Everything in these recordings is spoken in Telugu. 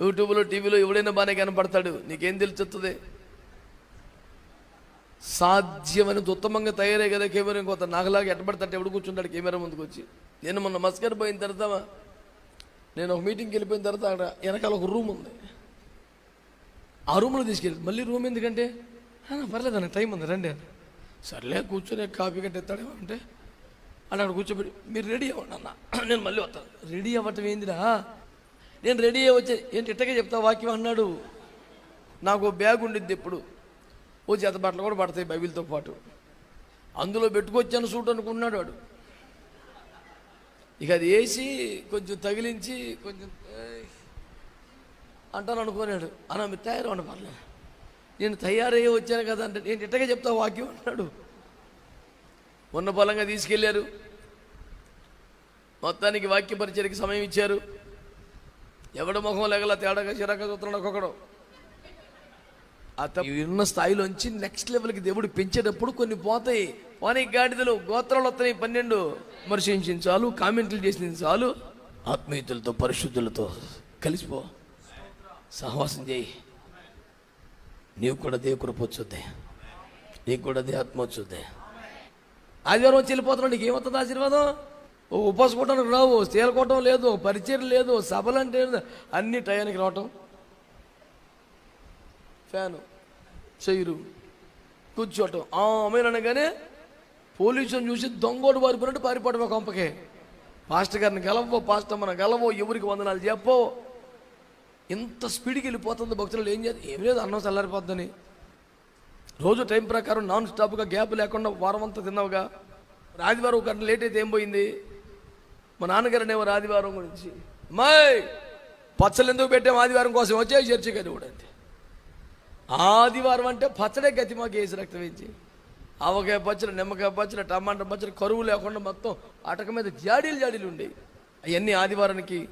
యూట్యూబ్లో టీవీలో ఎవడైనా బాగానే కనపడతాడు. నీకేం తెలుస్తుంది సాధ్యమైన ఉత్తమంగా తయారే కదా కెమెరా కొత్త నాగలాగా ఎట్టబడతాడు ఎవడు కూర్చుంటాడు కెమెరా ముందుకు వచ్చి నేను మొన్న మస్కర్ పోయిన తర్వాత నేను ఒక మీటింగ్కి వెళ్ళిపోయిన తర్వాత అక్కడ వెనకాల ఒక రూమ్ ఉంది. ఆ రూమ్లో తీసుకెళ్ళి మళ్ళీ రూమ్ ఎందుకంటే పర్లేదు అన్న టైం ఉంది రండి సర్లే కూర్చొని కాఫీ గట్ట ఎత్తాడేమో అంటే అని అక్కడ కూర్చోబెట్టి మీరు రెడీ అవ్వండి అన్న. నేను మళ్ళీ వస్తాను. రెడీ అవ్వటం ఏందిరా? నేను రెడీ అయ్యి వచ్చే ఏంటి ఇట్టగా చెప్తా వాక్యం అన్నాడు. నాకు బ్యాగ్ ఉండిద్ది ఎప్పుడు ఓ చేత బట్టలు కూడా పడతాయి బైబిల్తో పాటు. అందులో పెట్టుకొచ్చాను సూట్ అనుకున్నాడు వాడు. ఇక అది వేసి కొంచెం తగిలించి కొంచెం అంటాను అనుకున్నాడు అన్న మీరు తయారు పర్లేదు. నేను తయారయ్యి వచ్చాను కదా అంటే నేను ఇట్టగా చెప్తా వాక్యం అన్నాడు. ఉన్న బలంగా తీసుకెళ్ళారు మొత్తానికి వాక్య పరిచయకి సమయం ఇచ్చారు. ఎవడ ముఖం లేగల తేడాగా చిరాక చూస్తున్నాడు ఒక్కొక్కడు. అత ఉన్న స్థాయిలోంచి నెక్స్ట్ లెవెల్కి దేవుడు పెంచేటప్పుడు కొన్ని పోతాయి. పోనీ గాడిదలు గోత్రాలు వస్తున్నాయి పన్నెండు. విమర్శించింది చాలు కామెంట్లు చేసింది చాలు. ఆత్మీయతలతో పరిశుద్ధులతో కలిసిపో. సహవాసం చేయి. నీవు కూడా దేవు కృప వచ్చుద్ది. నీకు కూడా దే ఆత్మ వచ్చుద్ది. ఆదివారం వచ్చి వెళ్ళిపోతున్నాడు. నీకు ఏమవుతుంది ఆశీర్వాదం? ఉపవాసకోవటానికి రావు తేలుకోవటం లేదు పరిచయం లేదు సభలు అంటే అన్ని టయానికి రావటం. ఫ్యాను చెయ్యరు కూర్చోవటం. ఆమెను అనగానే పోలీసులను చూసి దొంగోడు పారిపోయినట్టు పారిపోవటం కొంపకే. పాస్టర్ గారిని గెలవో పాస్టర్ మన గెలవో ఎవరికి వందనాలు చెప్పో. ఇంత స్పీడ్కి వెళ్ళిపోతుంది భక్తులు ఏం చేయాలి? ఏం లేదు అన్నం చల్లారిపోద్దని. రోజు టైం ప్రకారం నాన్ స్టాప్గా గ్యాప్ లేకుండా వారం అంతా తిన్నావుగా. ఆదివారం ఒక గంట లేట్ అయితే ఏం పోయింది? మా నాన్నగారు అనేవారు ఆదివారం గురించి. మై పచ్చలు ఎందుకు పెట్టాము ఆదివారం కోసం? వచ్చే చర్చి కదా కూడా అంతే. ఆదివారం అంటే పచ్చడే గతి మాకు వేసి రక్తం వేసి ఆవకాయ పచ్చడి నిమ్మకాయ పచ్చడి టమాటా పచ్చడి కరువు లేకుండా మొత్తం అటక మీద జాడీలు జాడీలు ఉండేవి. అవన్నీ ఆదివారానికి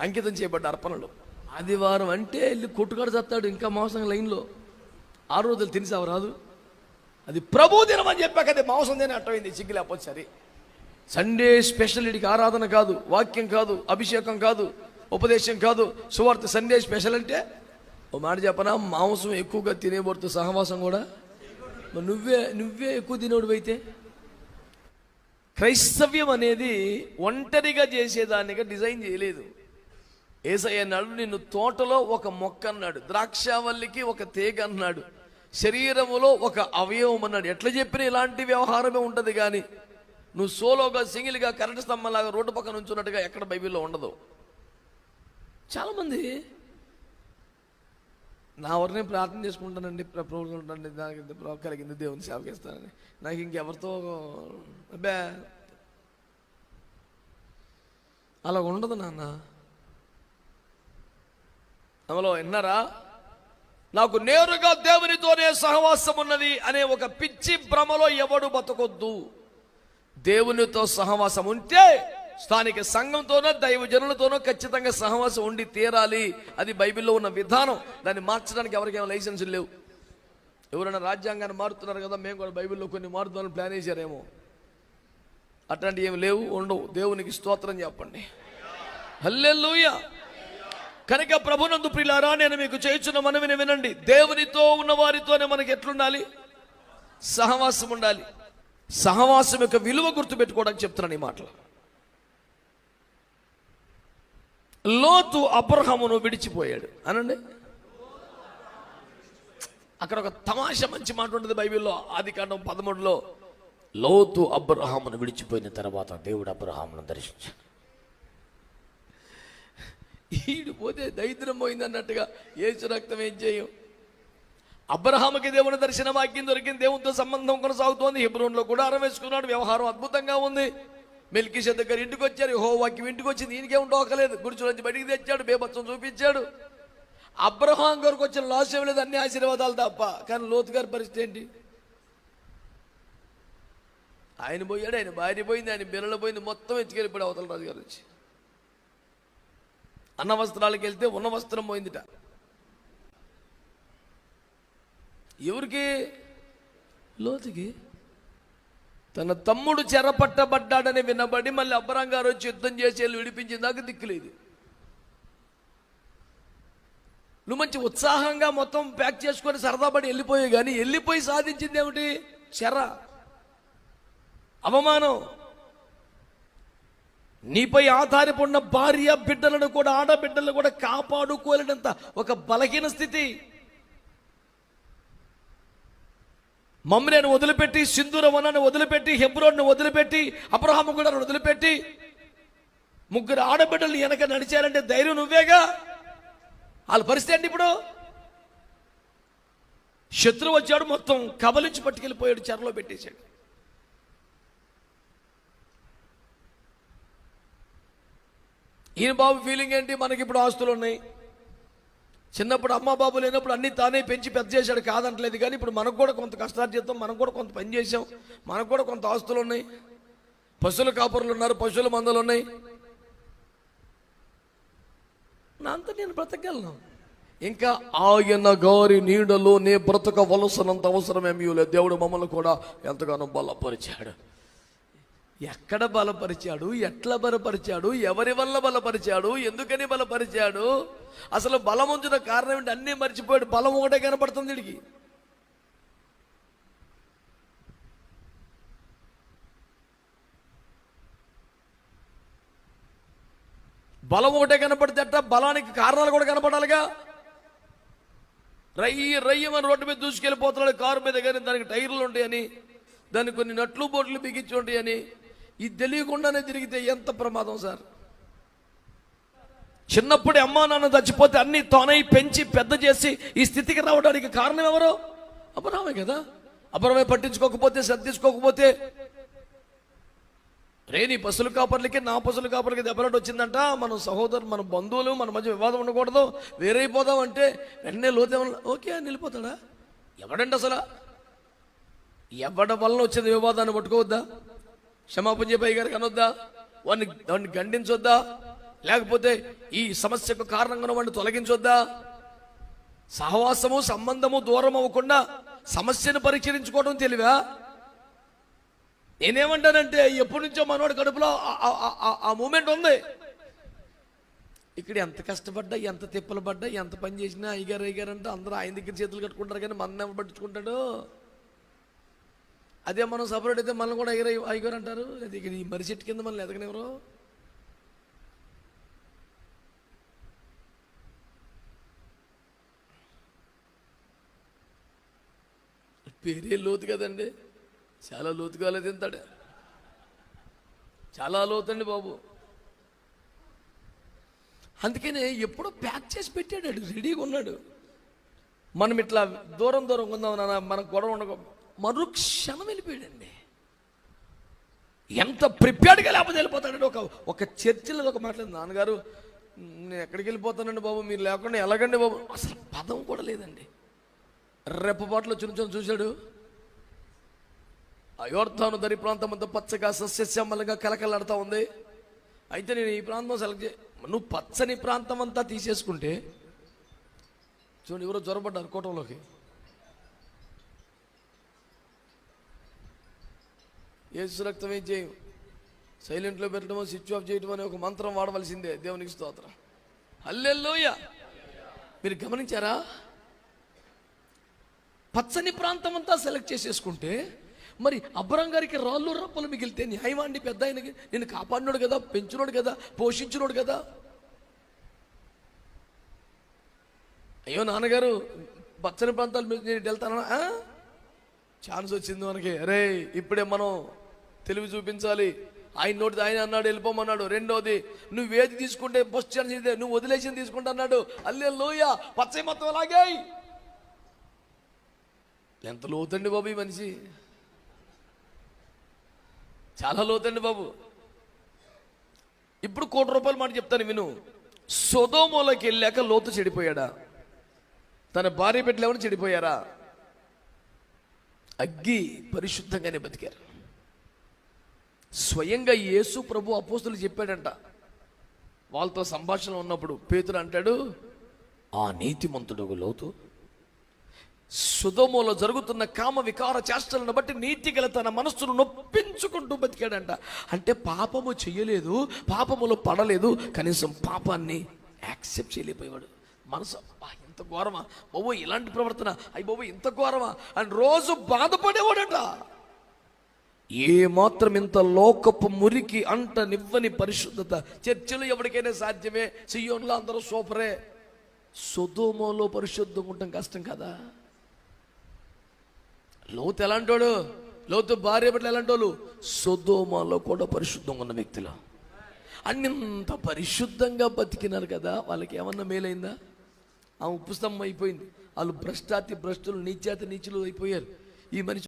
అంకితం చేయబడ్డ అర్పణలు. ఆదివారం అంటే వెళ్ళి కొట్టుకాడు చస్తాడు ఇంకా మాంసం లైన్లో. ఆరు రోజులు తినిసావు రాదు అది ప్రభు దినం అని చెప్పాక అది మాంసం తిని అర్థమైంది. సిగ్గు లేకపోతే సరే. సండే స్పెషల్ ఇడికి ఆరాధన కాదు వాక్యం కాదు అభిషేకం కాదు ఉపదేశం కాదు. సువార్త సండే స్పెషల్ అంటే ఓ మాట చెప్పనా? మాంసం ఎక్కువగా తినేబడుతూ సహవాసం కూడా? మరి నువ్వే నువ్వే ఎక్కువ తినేవాడు అయితే? క్రైస్తవ్యం అనేది ఒంటరిగా చేసేదానిగా డిజైన్ చేయలేదు. ఏసయ్య అన్నాడు నిన్ను తోటలో ఒక మొక్క అన్నాడు. ద్రాక్షావల్లికి ఒక తీగ అన్నాడు. శరీరములో ఒక అవయవం అన్నాడు. ఎట్లా చెప్పినా ఇలాంటి వ్యవహారమే ఉంటుంది కానీ నువ్వు సోలోగా సింగిల్గా కరెంటు స్తంభంలాగా రోడ్డు పక్కన ఉంచున్నట్టుగా ఎక్కడ బైబిల్లో ఉండదు. చాలామంది నా వరనే ప్రార్థన చేసుకుంటానండి ప్ర- ప్రభువులు ఉంటానండి నాకు ఇంత ప్రభు కలిగింది దేవుని సేవకిస్తానని నాకు ఇంకెవరితో అబ్బే! అలా ఉండదు నాన్న. అమలో విన్నారా? నాకు నేరుగా దేవునితోనే సహవాసం ఉన్నది అనే ఒక పిచ్చి భ్రమలో ఎవడు బతకొద్దు. దేవునితో సహవాసం ఉంటే స్థానిక సంఘంతోనో దైవజనులతోనో ఖచ్చితంగా సహవాసం ఉండి తీరాలి. అది బైబిల్లో ఉన్న విధానం. దాన్ని మార్చడానికి ఎవరికేమో లైసెన్సులు లేవు. ఎవరైనా రాజ్యాంగాన్ని మారుతున్నారు కదా మేము కూడా బైబిల్లో కొన్ని మారుతామని ప్లాన్ వేసారేమో అట్లాంటివి ఏమి లేవు ఉండవు. దేవునికి స్తోత్రం చెప్పండి. హల్లెలూయా. కనుక ప్రభునందు ప్రిలారా నేను మీకు చేయించిన మనవిని వినండి. దేవునితో ఉన్న వారితోనే మనకి ఎట్లుండాలి? సహవాసం ఉండాలి. సహవాసం యొక్క విలువ గుర్తుపెట్టుకోవడానికి చెప్తున్నాను ఈ మాటలు. లోతు అబ్రహమును విడిచిపోయాడు. అనండి? అక్కడ ఒక తమాషా మంచి మాట ఉంటుంది బైబిల్లో. ఆది కాండం పదమూడులో లోతు అబ్రహామును విడిచిపోయిన తర్వాత దేవుడు అబ్రహామును దర్శించాడు. ఈడు పోతే దరిద్రం పోయింది అన్నట్టుగా ఏసు రక్తం ఏం చేయం? అబ్రహాముకి దేవుని దర్శన వాక్యం దొరికింది దేవునితో సంబంధం కొనసాగుతోంది. హిబ్రోన్లో కూడా అరవేసుకున్నాడు వ్యవహారం అద్భుతంగా ఉంది. మెల్కిష దగ్గర ఇంటికి వచ్చారు హో వాక్యం ఇంటికి వచ్చింది ఈయనకేం డోకలేదు గురుచు నుంచి బయటికి తెచ్చాడు బేబత్సం చూపించాడు. అబ్రహాం గారికి వచ్చిన లాస్ ఏం లేదు అన్ని ఆశీర్వాదాలు తప్ప. కానీ లోతు గారి పరిస్థితి ఏంటి? ఆయన పోయాడు ఆయన భార్య పోయింది ఆయన బిల్లలు పోయింది మొత్తం ఎత్తుకెళ్ళిపోయాడు అవతల రాజు గారు వచ్చి అన్న వస్త్రాలకు వెళ్తే ఉన్న వస్త్రం పోయిందిట. ఎవరికి? లోతుకి. తన తమ్ముడు చెరపట్టబడ్డాడని వినబడి మళ్ళీ అబ్బరం గారు వచ్చి యుద్ధం చేసి వెళ్ళి విడిపించిన దాకా దిక్కులేదు. నువ్వు మంచి ఉత్సాహంగా మొత్తం ప్యాక్ చేసుకొని సరదా పడి వెళ్ళిపోయావు కానీ వెళ్ళిపోయి సాధించింది ఏమిటి? చెర. అవమానం. నీపై ఆధారపడిన భార్య బిడ్డలను కూడా ఆడబిడ్డలను కూడా కాపాడుకోలేనంత ఒక బలహీన స్థితి. మమ్మల్ని వదిలిపెట్టి సింధూర వనాన్ని వదిలిపెట్టి హెబ్రోడ్ని వదిలిపెట్టి అబ్రహాము కూడా వదిలిపెట్టి ముగ్గురు ఆడబిడ్డలు వెనక నడిచారంటే ధైర్యం నువ్వేగా? వాళ్ళ పరిస్థితి ఏంటి ఇప్పుడు? శత్రువు వచ్చాడు మొత్తం కబలించి పట్టుకెళ్ళిపోయాడు చెరలో పెట్టేశాడు. ఈయన బాబు ఫీలింగ్ ఏంటి? మనకి ఇప్పుడు ఆస్తులు ఉన్నాయి. చిన్నప్పుడు అమ్మ బాబు లేనప్పుడు అన్ని తానే పెంచి పెద్ద చేశాడు కాదంటలేదు కానీ ఇప్పుడు మనకు కూడా కొంత కష్టార్జితం మనకు కూడా కొంత పని చేసాం మనకు కూడా కొంత ఆస్తులు ఉన్నాయి. పశువుల కాపరులు ఉన్నారు పశువుల మందలు ఉన్నాయి. నా అంత నేను బ్రతకగలను. ఇంకా ఆయన గారి నీడలో నే బ్రతకవలసినంత అవసరం ఏమీ లేదు దేవుడు మమ్మల్ని కూడా ఎంతగానో బలపరిచాడు. ఎక్కడ బలపరిచాడు? ఎట్లా బలపరిచాడు? ఎవరి వల్ల బలపరిచాడు? ఎందుకని బలపరిచాడు? అసలు బలం ఉంచిన కారణం ఏంటి? అన్నీ మర్చిపోయాడు. బలం ఒకటే కనపడుతుంది వీడికి. బలం ఒకటే కనపడితే అట్ట బలానికి కారణాలు కూడా కనపడాలిగా? రయ్యి రయ్యమని రోడ్డు మీద దూసుకెళ్ళిపోతున్నాడు. కారు మీద కానీ దానికి టైర్లు ఉంటాయని దానికి కొన్ని నట్లు బోట్లు బిగించి ఉంటాయని ఇది తెలియకుండానే తిరిగితే ఎంత ప్రమాదం సార్? చిన్నప్పుడు అమ్మా నాన్న చచ్చిపోతే అన్ని తోనై పెంచి పెద్ద చేసి ఈ స్థితికి రావడానికి కారణం ఎవరు? అపరామే కదా. అపరమే పట్టించుకోకపోతే సర్దించుకోకపోతే రే నీ పసులు కాపర్లకి నా పసులు కాపర్లకి దెబ్బలాట వచ్చిందంట. మన సహోదరు మన బంధువులు మన మధ్య వివాదం ఉండకూడదు. వేరైపోదాం అంటే వెంటనే లోతే ఓకే అని ఎవడండి అసలు? ఎవడ వలన వచ్చింది వివాదాన్ని పట్టుకోవద్దా? క్షమాపణ చెప్పయ్య గారికి అనొద్దా? వాడిని వాడిని గండించొద్దా? లేకపోతే ఈ సమస్యకు కారణంగా వాడిని తొలగించొద్దా? సహవాసము సంబంధము దూరం అవ్వకుండా సమస్యను పరిష్కరించుకోవడం తెలివా? నేనేమంటానంటే ఎప్పటి నుంచో మనవాడి కడుపులో ఆ- మూమెంట్ ఉంది. ఇక్కడ ఎంత కష్టపడ్డా ఎంత తిప్పలు పడ్డా ఎంత పని చేసినా అయ్యగారు అయ్యగారు అంటే అందరూ ఆయన దగ్గర చేతులు కట్టుకుంటారు కానీ మన పట్టించుకుంటాడు? అదే మనం సపరేట్ అయితే మనల్ని కూడా అయ్యగారు అయ్యగారు అంటారు. అది ఇక్కడ ఈ మరి చెట్టు కింద మనల్ని ఎదగనివ్వరు. పేరే లోతు కదండి. చాలా లోతు కాలేదు తింటాడు. చాలా లోతండి బాబు. అందుకనే ఎప్పుడో ప్యాక్ చేసి పెట్టాడు వాడు, రెడీగా ఉన్నాడు. మనం ఇట్లా దూరం దూరం ఉందాం నాన్న మనకు గొడవ ఉండక మరుక్షణం వెళ్ళిపోయాడండి. ఎంత ప్రిపేర్డ్గా లేకపోతే వెళ్ళిపోతాడండి. ఒక ఒక చర్చిలో ఒక మాట్లాడింది నాన్నగారు నేను ఎక్కడికి వెళ్ళిపోతానండి బాబు? మీరు లేకుండా ఎలాగండి బాబు? అసలు పదం కూడా లేదండి. రెప్పపాట్లో చిన్న చూశాడు. అయోర్థాను దరి ప్రాంతం అంతా పచ్చగా సస్యశ్యామలంగా కలకలాడుతూ ఉంది. అయితే నేను ఈ ప్రాంతం సెలెక్ట్ చే నువ్వు పచ్చని ప్రాంతం అంతా తీసేసుకుంటే చూడండి ఎవరో జ్వరపడ్డారు కోటంలోకి. ఏసు రక్తం ఏం చేయం? సైలెంట్లో పెట్టడమో స్విచ్ ఆఫ్ చేయడం అనే ఒక మంత్రం వాడవలసిందే దేవునికి స్తోత్ర. అల్లెల్లోయ మీరు గమనించారా? పచ్చని ప్రాంతం అంతా సెలెక్ట్ చేసేసుకుంటే మరి అబ్బరం గారికి రాళ్ళు రప్పలు మిగిలితే న్యాయవాణ్ణి పెద్ద ఆయనకి నేను కాపాడినోడు కదా పెంచినోడు కదా పోషించినోడు కదా? అయ్యో నాన్నగారు పచ్చని ప్రాంతాలు నేను వెళ్తానా? ఆ? ఛాన్స్ వచ్చింది మనకి. అరే ఇప్పుడే మనం తెలివి చూపించాలి. ఆయన నోటి ఆయన అన్నాడు వెళ్ళిపోమన్నాడు. రెండోది నువ్వు ఏది తీసుకుంటే ఫస్ట్ ఛాన్స్ ఇదే నువ్వు వదిలేసింది తీసుకుంటా అన్నాడు. అల్లే లోయ పచ్చయి మొత్తం అలాగే. ఎంత లోతండి బాబు ఈ మనిషి? చాలా లోతండి బాబు. ఇప్పుడు కోటి రూపాయలు మాట చెప్తాను విను. సొదోమోలోకి వెళ్ళాక లోతు చెడిపోయాడా? తన భార్య పెట్టలేమని చెడిపోయారా? అగ్గి పరిశుద్ధంగానే బతికారు. స్వయంగా యేసు ప్రభు అపోస్తులు చెప్పాడంట. వాళ్ళతో సంభాషణ ఉన్నప్పుడు పేతురు అంటాడు ఆ నీతిమంతుడు లోతు సుధోమోలో జరుగుతున్న కామ వికార చేష్టలను బట్టి నీతి గల తన మనస్సును నొప్పించుకుంటూ బతికాడంట. అంటే పాపము చేయలేదు పాపములో పడలేదు కనీసం పాపాన్ని యాక్సెప్ట్ చేయలేకపోయాడు మనసు ఇంత ఘోరమా? బాబు ఇలాంటి ప్రవర్తన? అయ్యి బాబు ఇంత ఘోరమా? అని రోజు బాధపడేవాడంట. ఏ మాత్రం ఇంత లోకపు మురికి అంట నివ్వని పరిశుద్ధత. చర్చలు ఎవరికైనా సాధ్యమే? సియోన్లో అందరూ సూపరే సుధోమలో పరిశుద్ధంగా ఉండటం కష్టం కదా. లోతు ఎలాంటోడు? లోతు భార్య బిడ్డలు ఎలాంటి వాళ్ళు కూడా పరిశుద్ధంగా ఉన్న వ్యక్తులు. అన్నింత పరిశుద్ధంగా బతికినారు కదా. వాళ్ళకి ఏమన్నా మేలైందా? ఆ ఉప్పుస్తంభం అయిపోయింది. వాళ్ళు భ్రష్టాతి భ్రష్టులు నీచాతి నీచులు అయిపోయారు. ఈ మనిషి